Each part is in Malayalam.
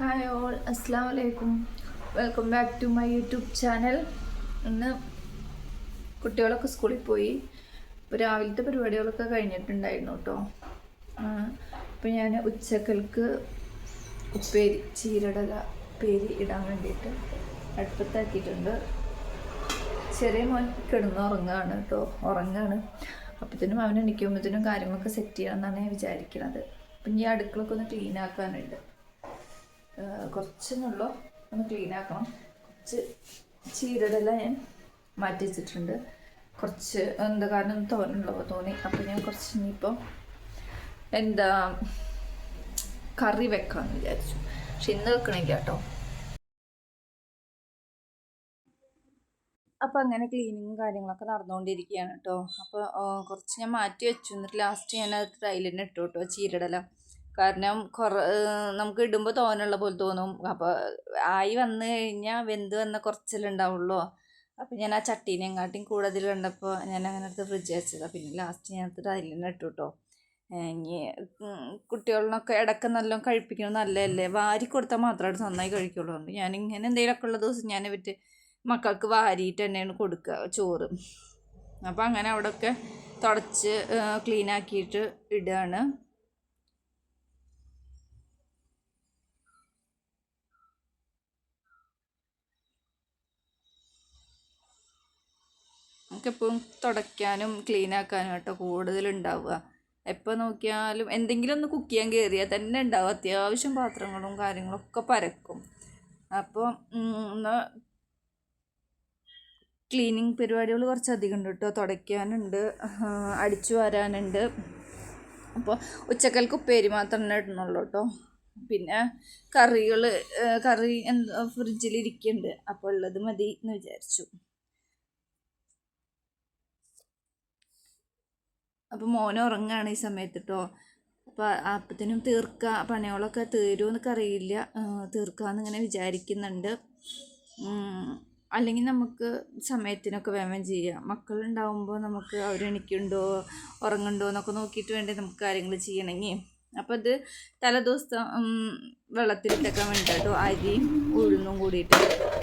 ഹായ് ഓൾ അസ്സാം വലൈക്കും welcome back to my YouTube channel. ഇന്ന് കുട്ടികളൊക്കെ സ്കൂളിൽ പോയി. ഇപ്പോൾ രാവിലത്തെ പരിപാടികളൊക്കെ കഴിഞ്ഞിട്ടുണ്ടായിരുന്നു കേട്ടോ. അപ്പോൾ ഞാൻ ഉച്ചക്കൽക്ക് ഉപ്പേരി ചീരടല ഉപ്പേരി ഇടാൻ വേണ്ടിയിട്ട് അടുപ്പത്താക്കിയിട്ടുണ്ട്. ചെറിയ മോൻ കിടന്ന് ഉറങ്ങുകയാണ് കേട്ടോ. ഉറങ്ങുകയാണ് അപ്പോഴത്തേനും അവൻ എണീക്കുമ്പോഴത്തേനും കാര്യങ്ങളൊക്കെ സെറ്റ് ചെയ്യണം എന്നാണ് ഞാൻ വിചാരിക്കുന്നത് അപ്പം ഈ അടുക്കളൊക്കെ ഒന്ന് ക്ലീൻ ആക്കാനുണ്ട്. കുറച്ചെന്നുള്ളൂ ഒന്ന് ക്ലീൻ ആക്കണം. കുറച്ച് ചീരടെല്ലാം ഞാൻ മാറ്റി വെച്ചിട്ടുണ്ട്. കുറച്ച് എന്താ കാരണം തോന്നുന്നുള്ളപ്പോൾ തോന്നി. അപ്പോൾ ഞാൻ കുറച്ച് ഇനിയിപ്പോൾ എന്താ കറി വെക്കാമെന്ന് വിചാരിച്ചു. പക്ഷെ ഇന്ന് വെക്കണില്ല കേട്ടോ. അപ്പോൾ അങ്ങനെ ക്ലീനിങ്ങും കാര്യങ്ങളൊക്കെ നടന്നുകൊണ്ടിരിക്കുകയാണ് കേട്ടോ. അപ്പോൾ കുറച്ച് ഞാൻ മാറ്റി വെച്ചു. എന്നിട്ട് ലാസ്റ്റ് ഞാൻ അത് തൈലിന് ഇട്ടു കേട്ടോ ചീരടല കാരണം കുറ നമുക്ക് ഇടുമ്പോൾ തോനുള്ള പോലെ തോന്നും. അപ്പോൾ ആയി വന്നു കഴിഞ്ഞാൽ വെന്ത് വന്ന കുറച്ചല്ലേ ഉണ്ടാവുള്ളൂ അപ്പം ഞാൻ ആ ചട്ടീനെയും കാട്ടിയും കൂടുതൽ കണ്ടപ്പോൾ ഞാൻ അങ്ങനെ എടുത്ത് ഫ്രിഡ്ജ് വെച്ചതാണ് പിന്നെ ലാസ്റ്റ് ഞാൻ എടുത്തിട്ട് അതിൽ തന്നെ ഇട്ടു കേട്ടോ ഇനി കുട്ടികളിനൊക്കെ ഇടയ്ക്ക് നല്ലോണം കഴിപ്പിക്കണം നല്ലതല്ലേ? വാരി കൊടുത്താൽ മാത്രമായിട്ട് നന്നായി കഴിക്കുള്ളൂ. ഞാൻ ഇങ്ങനെ എന്തെങ്കിലുമൊക്കെ ഉള്ള ദിവസം ഞാൻ വിറ്റ് മക്കൾക്ക് വാരിയിട്ട് തന്നെയാണ് കൊടുക്കുക ചോറ്. അപ്പോൾ അങ്ങനെ അവിടെയൊക്കെ തുടച്ച് ക്ലീനാക്കിയിട്ട് ഇടുകയാണ് നമുക്കെപ്പോഴും തുടയ്ക്കാനും ക്ലീൻ ആക്കാനും കേട്ടോ കൂടുതലുണ്ടാവുക. എപ്പോൾ നോക്കിയാലും എന്തെങ്കിലും ഒന്ന് കുക്ക് ചെയ്യാൻ കയറിയാൽ തന്നെ ഉണ്ടാവും അത്യാവശ്യം പാത്രങ്ങളും കാര്യങ്ങളൊക്കെ പരക്കും. അപ്പോൾ ഒന്ന് ക്ലീനിങ് പരിപാടികൾ കുറച്ചധികം ഉണ്ട് കേട്ടോ. തുടയ്ക്കാനുണ്ട് അടിച്ചു വരാനുണ്ട്. അപ്പോൾ ഉച്ചക്കൽക്ക് ഉപ്പേരി മാത്രമേ ഇടുന്നുള്ളൂ കേട്ടോ. പിന്നെ കറികൾ കറി എന്താ ഫ്രിഡ്ജിലിരിക്കുന്നുണ്ട് അപ്പോൾ ഉള്ളത് മതി എന്ന് വിചാരിച്ചു. അപ്പോൾ മോൻ ഉറങ്ങുകയാണ് ഈ സമയത്ത് കേട്ടോ അപ്പോൾ അപ്പത്തിനും തീർക്കുക പണികളൊക്കെ തീരുമെന്നൊക്കെ അറിയില്ല. തീർക്കാമെന്ന് ഇങ്ങനെ വിചാരിക്കുന്നുണ്ട്. അല്ലെങ്കിൽ നമുക്ക് സമയത്തിനൊക്കെ വേമം ചെയ്യാം. മക്കളുണ്ടാവുമ്പോൾ നമുക്ക് അവരെണിക്കുണ്ടോ ഉറങ്ങുന്നുണ്ടോ എന്നൊക്കെ നോക്കിയിട്ട് വേണ്ടേ നമുക്ക് കാര്യങ്ങൾ ചെയ്യണമെങ്കിൽ അപ്പോൾ ഇത് തലേദിവസം വെള്ളത്തിലിട്ടൊക്കെ വേണ്ടിയിട്ടോ അരിയും ഉഴുന്നും കൂടിയിട്ട്.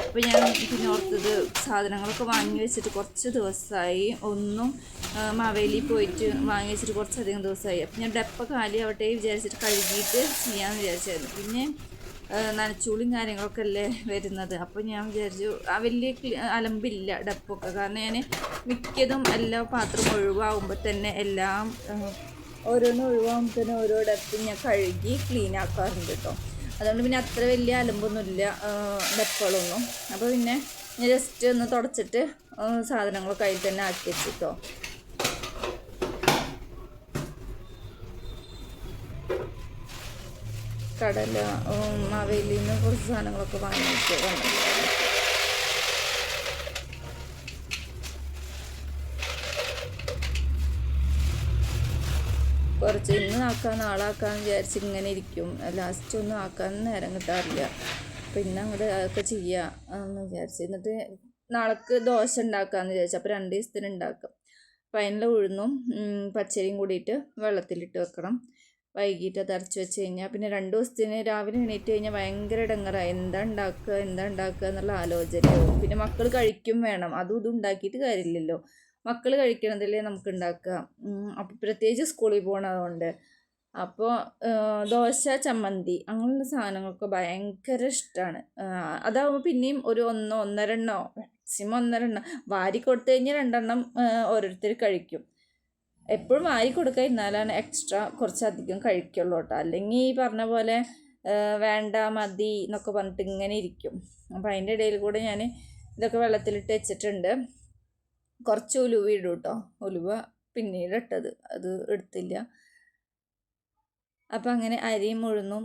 അപ്പോൾ ഞാൻ പിന്നെ ഓർത്തത് സാധനങ്ങളൊക്കെ വാങ്ങി വെച്ചിട്ട് കുറച്ച് ദിവസമായി. ഒന്നും മാവേലി പോയിട്ട് വാങ്ങി വെച്ചിട്ട് കുറച്ചധികം ദിവസമായി. അപ്പോൾ ഞാൻ ഡപ്പ കാലി ആവട്ടെ വിചാരിച്ചിട്ട് കഴുകിയിട്ട് ചെയ്യാമെന്ന് വിചാരിച്ചായിരുന്നു. പിന്നെ നനച്ചൂളിയും കാര്യങ്ങളൊക്കെ അല്ലേ വരുന്നത്. അപ്പോൾ ഞാൻ വിചാരിച്ചു ആ വലിയ അലമ്പില്ല ഡപ്പൊക്കെ. കാരണം ഞാൻ മിക്കതും എല്ലാ പാത്രം ഒഴിവാകുമ്പോൾ തന്നെ എല്ലാം ഓരോന്ന് ഒഴിവാകുമ്പോൾ തന്നെ ഓരോ ഡപ്പും ഞാൻ കഴുകി ക്ലീൻ ആക്കാറുണ്ട് കേട്ടോ അതുകൊണ്ട് പിന്നെ അത്ര വലിയ അലമ്പൊന്നുമില്ല ഡെപ്പുകളൊന്നും അപ്പോൾ പിന്നെ ഞാൻ ജസ്റ്റ് ഒന്ന് തുടച്ചിട്ട് സാധനങ്ങളൊക്കെ അതിൽ തന്നെ ആക്കി വെച്ചിട്ടോ കടല മാവേലിയിൽ നിന്ന് കുറച്ച് സാധനങ്ങളൊക്കെ വാങ്ങി കുറച്ച് ഇന്ന് ആക്കാൻ നാളാക്കാന്ന് വിചാരിച്ച് ഇങ്ങനെ ഇരിക്കും. ലാസ്റ്റ് ഒന്നും ആക്കാൻ നേരം കിട്ടാറില്ല. പിന്നെ അങ്ങോട്ട് അതൊക്കെ ചെയ്യുക എന്ന് വിചാരിച്ചു. എന്നിട്ട് നാളേക്ക് ദോശ ഉണ്ടാക്കാമെന്ന് വിചാരിച്ചു. അപ്പോൾ രണ്ട് ദിവസത്തിന് ഉണ്ടാക്കാം. അപ്പോൾ അതിനുള്ള ഉഴുന്നും പച്ചരിയും കൂടിയിട്ട് വെള്ളത്തിലിട്ട് വെക്കണം. വൈകിട്ട് അത് അരച്ച് വെച്ച് കഴിഞ്ഞാൽ പിന്നെ രണ്ട് ദിവസത്തിന് രാവിലെ എണീറ്റ് കഴിഞ്ഞാൽ ഭയങ്കര ഇടങ്ങറായി എന്താ ഉണ്ടാക്കുക എന്താ ഉണ്ടാക്കുക എന്നുള്ള ആലോചനയാവും. പിന്നെ മക്കൾ കഴിക്കും വേണം. അതും ഇതും ഉണ്ടാക്കിയിട്ട് കാര്യമില്ലല്ലോ. മക്കൾ കഴിക്കണതല്ലേ നമുക്ക് ഉണ്ടാക്കുക അപ്പോൾ പ്രത്യേകിച്ച് സ്കൂളിൽ പോകണതുകൊണ്ട് അപ്പോൾ ദോശ ചമ്മന്തി അങ്ങനെയുള്ള സാധനങ്ങളൊക്കെ ഭയങ്കര ഇഷ്ടമാണ് അതാകുമ്പോൾ പിന്നെയും ഒരു ഒന്നോ ഒന്നരെണ്ണോ മാക്സിമം ഒന്നരെണ്ണം. വാരി കൊടുത്തു കഴിഞ്ഞാൽ രണ്ടെണ്ണം ഓരോരുത്തർ കഴിക്കും. എപ്പോഴും വാരി കൊടുക്കുക എന്നാലാണ് എക്സ്ട്രാ കുറച്ചധികം കഴിക്കുള്ളൂ കേട്ടോ. അല്ലെങ്കിൽ ഈ പറഞ്ഞ പോലെ വേണ്ട മതി എന്നൊക്കെ പറഞ്ഞിട്ട് ഇങ്ങനെ ഇരിക്കും. അപ്പോൾ അതിന്റെ ഇടയിൽ കൂടെ ഞാൻ ഇതൊക്കെ വെള്ളത്തിലിട്ട് വെച്ചിട്ടുണ്ട്. കുറച്ച് ഉലുവ ഇടും കേട്ടോ ഉലുവ പിന്നീട് ഇട്ടത് അത് എടുത്തില്ല. അപ്പം അങ്ങനെ അരിയും ഉഴുന്നും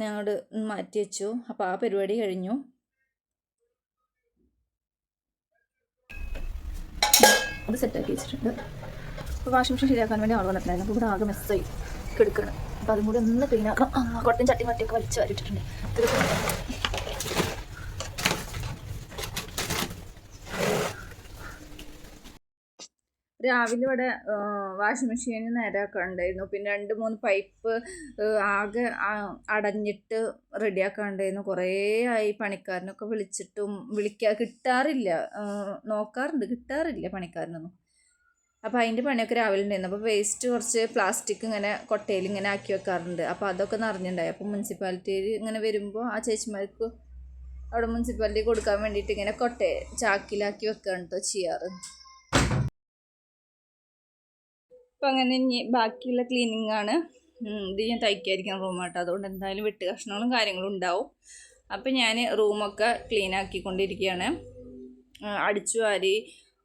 ഞങ്ങൾ മാറ്റി വെച്ചു. അപ്പോൾ ആ പരിപാടി കഴിഞ്ഞു. അത് സെറ്റാക്കി വെച്ചിട്ടുണ്ട്. അപ്പോൾ വാഷിംഗ് മെഷീൻ ശരിയാക്കാൻ വേണ്ടി ആൾ വന്നിട്ടുണ്ടായിരുന്നു. അപ്പോൾ ഇവിടെ ആകെ മെസ്സായി കിടക്കണം. അപ്പോൾ അതും കൂടി ഒന്ന് ക്ലീൻ ആക്കണം. ആ ചട്ടി മട്ടിയൊക്കെ വലിച്ചു വാരിട്ടിട്ടുണ്ട് രാവിലെ ഇവിടെ വാഷിംഗ് മെഷീന് നേരാക്കാണ്ടായിരുന്നു പിന്നെ രണ്ട് മൂന്ന് പൈപ്പ് ആകെ അടഞ്ഞിട്ട് റെഡിയാക്കാണ്ടായിരുന്നു കുറേ ആയി പണിക്കാരനൊക്കെ വിളിച്ചിട്ടും വിളിക്കാ കിട്ടാറില്ല. നോക്കാറുണ്ട്. കിട്ടാറില്ല പണിക്കാരനൊന്നും. അപ്പോൾ അതിന്റെ പണിയൊക്കെ രാവിലെ ഉണ്ടായിരുന്നു. അപ്പോൾ വേസ്റ്റ് കുറച്ച് പ്ലാസ്റ്റിക് ഇങ്ങനെ കൊട്ടയിൽ ഇങ്ങനെ ആക്കി വെക്കാറുണ്ട്. അപ്പോൾ അതൊക്കെ നിറഞ്ഞിട്ടുണ്ടായി. അപ്പോൾ മുനിസിപ്പാലിറ്റിയിൽ ഇങ്ങനെ വരുമ്പോൾ ആ ചേച്ചിമാർക്ക് അവിടെ മുനിസിപ്പാലിറ്റി കൊടുക്കാൻ വേണ്ടിയിട്ട് ഇങ്ങനെ കൊട്ട ചാക്കിലാക്കി വെക്കുകയാണ് കേട്ടോ ചെയ്യാറ്. അപ്പം അങ്ങനെ ഇനി ബാക്കിയുള്ള ക്ലീനിങ് ആണ്. ഇത് ഞാൻ തയ്ക്കാതിരിക്കുന്ന റൂമാട്ടോ അതുകൊണ്ട് എന്തായാലും വെട്ട് കഷ്ണങ്ങളും കാര്യങ്ങളും ഉണ്ടാവും. അപ്പം ഞാൻ റൂമൊക്കെ ക്ലീൻ ആക്കിക്കൊണ്ടിരിക്കുകയാണ് അടിച്ചു വാരി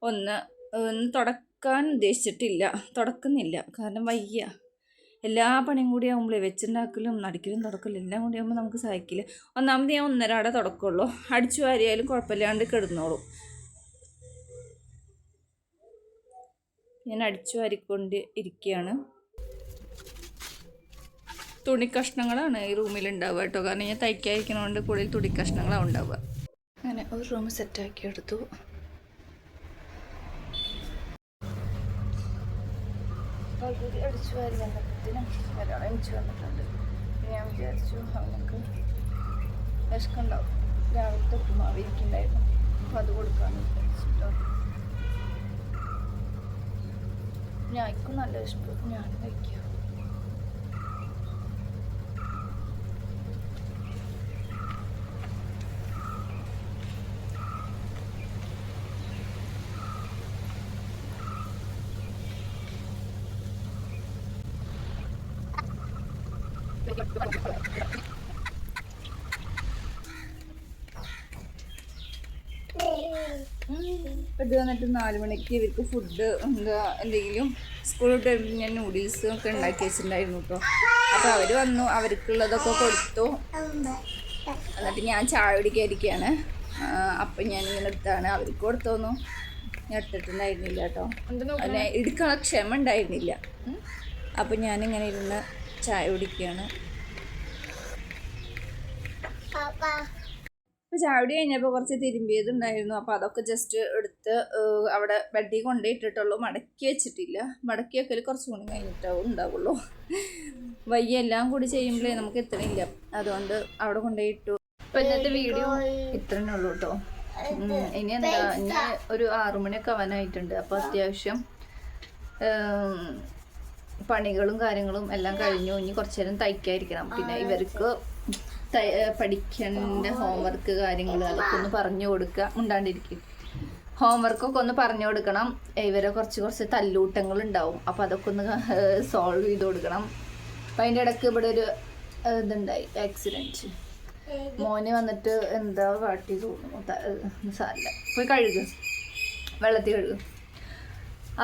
ഒന്ന് ഒന്ന് തുടക്കാൻ ഉദ്ദേശിച്ചിട്ടില്ല. തുടക്കുന്നില്ല. കാരണം വയ്യ. എല്ലാ പണിയും കൂടി ആകുമ്പോഴേ വെച്ചുണ്ടാക്കലും നടിക്കലും തുടക്കലും എല്ലാം കൂടി ആകുമ്പോൾ നമുക്ക് സഹായിക്കില്ല ഒന്നാമത് ഞാൻ ഒന്നരാടെ തുടക്കുള്ളൂ. അടിച്ചു വാരിയാലും കുഴപ്പമില്ലാണ്ട് കിടന്നോളും. ഞാൻ അടിച്ചു വാരിക്കൊണ്ട് ഇരിക്കുകയാണ്. തുണി കഷ്ണങ്ങളാണ് ഈ റൂമിൽ ഉണ്ടാവുക കേട്ടോ. കാരണം ഞാൻ തയ്ക്കാതിരിക്കണോണ്ട് കൂടുതൽ തുണി കഷ്ണങ്ങളാണ് ഉണ്ടാവുക. അങ്ങനെ ഒരു റൂം സെറ്റാക്കി എടുത്തു. അടിച്ചു വാരി വന്നപ്പോഴത്തേനും ഒരാൾ അടിച്ചു വന്നിട്ടുണ്ട്. ഞാൻ വിചാരിച്ചു അവനക്ക് വിശക്കുണ്ടാവും രാവിലത്തെ ഉപ്പുമാവ് ഇരിക്കുന്നുണ്ടായിരുന്നു അപ്പോൾ അത് കൊടുക്കാമെന്ന് വിചാരിച്ചിട്ടോ 그냥 입고 날리고 싶어 그냥 안 날게요 ഇത് വന്നിട്ട് നാല് മണിക്ക് ഇവർക്ക് ഫുഡ് എന്താ എന്തെങ്കിലും സ്കൂൾ ടൈമിൽ വരുമ്പോൾ ഞാൻ നൂഡിൽസ് ഒക്കെ ഉണ്ടാക്കി വെച്ചിട്ടുണ്ടായിരുന്നു കേട്ടോ അപ്പോൾ അവർ വന്നു അവർക്കുള്ളതൊക്കെ കൊടുത്തു. എന്നിട്ട് ഞാൻ ചായ കുടിക്കാതിരിക്കുകയാണ് അപ്പം ഞാൻ ഇങ്ങനെ എടുത്താണ്. അവർക്ക് കൊടുത്തോന്നു. ഞാൻ ഇട്ടിട്ടുണ്ടായിരുന്നില്ല കേട്ടോ അങ്ങനെ എടുക്കാനുള്ള ക്ഷമ ഉണ്ടായിരുന്നില്ല. അപ്പം ഞാനിങ്ങനെ ഇരുന്ന് ചായ കുടിക്കുകയാണ്. അപ്പോൾ ചാവടി കഴിഞ്ഞപ്പോൾ കുറച്ച് തിരുമ്പിയതുണ്ടായിരുന്നു. അപ്പോൾ അതൊക്കെ ജസ്റ്റ് എടുത്ത് അവിടെ ബെഡിൽ കൊണ്ടുപോയിട്ടിട്ടുള്ളൂ മടക്കി വെച്ചിട്ടില്ല. മടക്കി വെക്കൽ കുറച്ച് മണി കഴിഞ്ഞിട്ടാവും ഉണ്ടാവുള്ളൂ. വയ്യ. എല്ലാം കൂടി ചെയ്യുമ്പോഴേ നമുക്ക് എത്തണില്ല. അതുകൊണ്ട് അവിടെ കൊണ്ടുപോയിട്ടു അപ്പോൾ ഇന്നത്തെ വീഡിയോ ഇത്രേ ഉള്ളൂ കേട്ടോ ഇനി എന്താ ഇനി ഒരു ആറുമണിയൊക്കെ ആവാനായിട്ടുണ്ട്. അപ്പോൾ അത്യാവശ്യം പണികളും കാര്യങ്ങളും എല്ലാം കഴിഞ്ഞു. ഇനി കുറച്ചു നേരം തയ്ക്കാതിരിക്കണം പിന്നെ ഇവർക്ക് പഠിക്കേണ്ട ഹോംവർക്ക് കാര്യങ്ങൾ അതൊക്കെ ഒന്ന് പറഞ്ഞു കൊടുക്കുക ഉണ്ടാണ്ടിരിക്കും ഹോംവർക്കൊക്കെ ഒന്ന് പറഞ്ഞു കൊടുക്കണം. ഇവരെ കുറച്ച് കുറച്ച് തല്ലൂട്ടങ്ങൾ ഉണ്ടാവും അപ്പോൾ അതൊക്കെ ഒന്ന് സോൾവ് ചെയ്ത് കൊടുക്കണം. അപ്പം അതിന്റെ ഇടയ്ക്ക് ഇവിടെ ഒരു ഇതുണ്ടായി. ആക്സിഡന്റ് മോന് വന്നിട്ട് എന്താ കാട്ടി തോന്നുന്നു. സാറില്ല പോയി കഴുകുക വെള്ളത്തിൽ കഴുകും.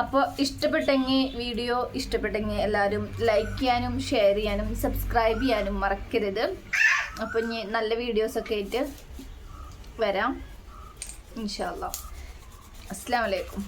അപ്പോൾ ഇഷ്ടപ്പെട്ടെങ്കിൽ വീഡിയോ ഇഷ്ടപ്പെട്ടെങ്കിൽ എല്ലാവരും ലൈക്ക് ചെയ്യാനും ഷെയർ ചെയ്യാനും സബ്സ്ക്രൈബ് ചെയ്യാനും മറക്കരുത്. അപ്പോൾ ഇനി നല്ല വീഡിയോസ് ഒക്കെ ആയിട്ട് വരാം. ഇൻഷാല്ല അസ്സാം വലൈക്കും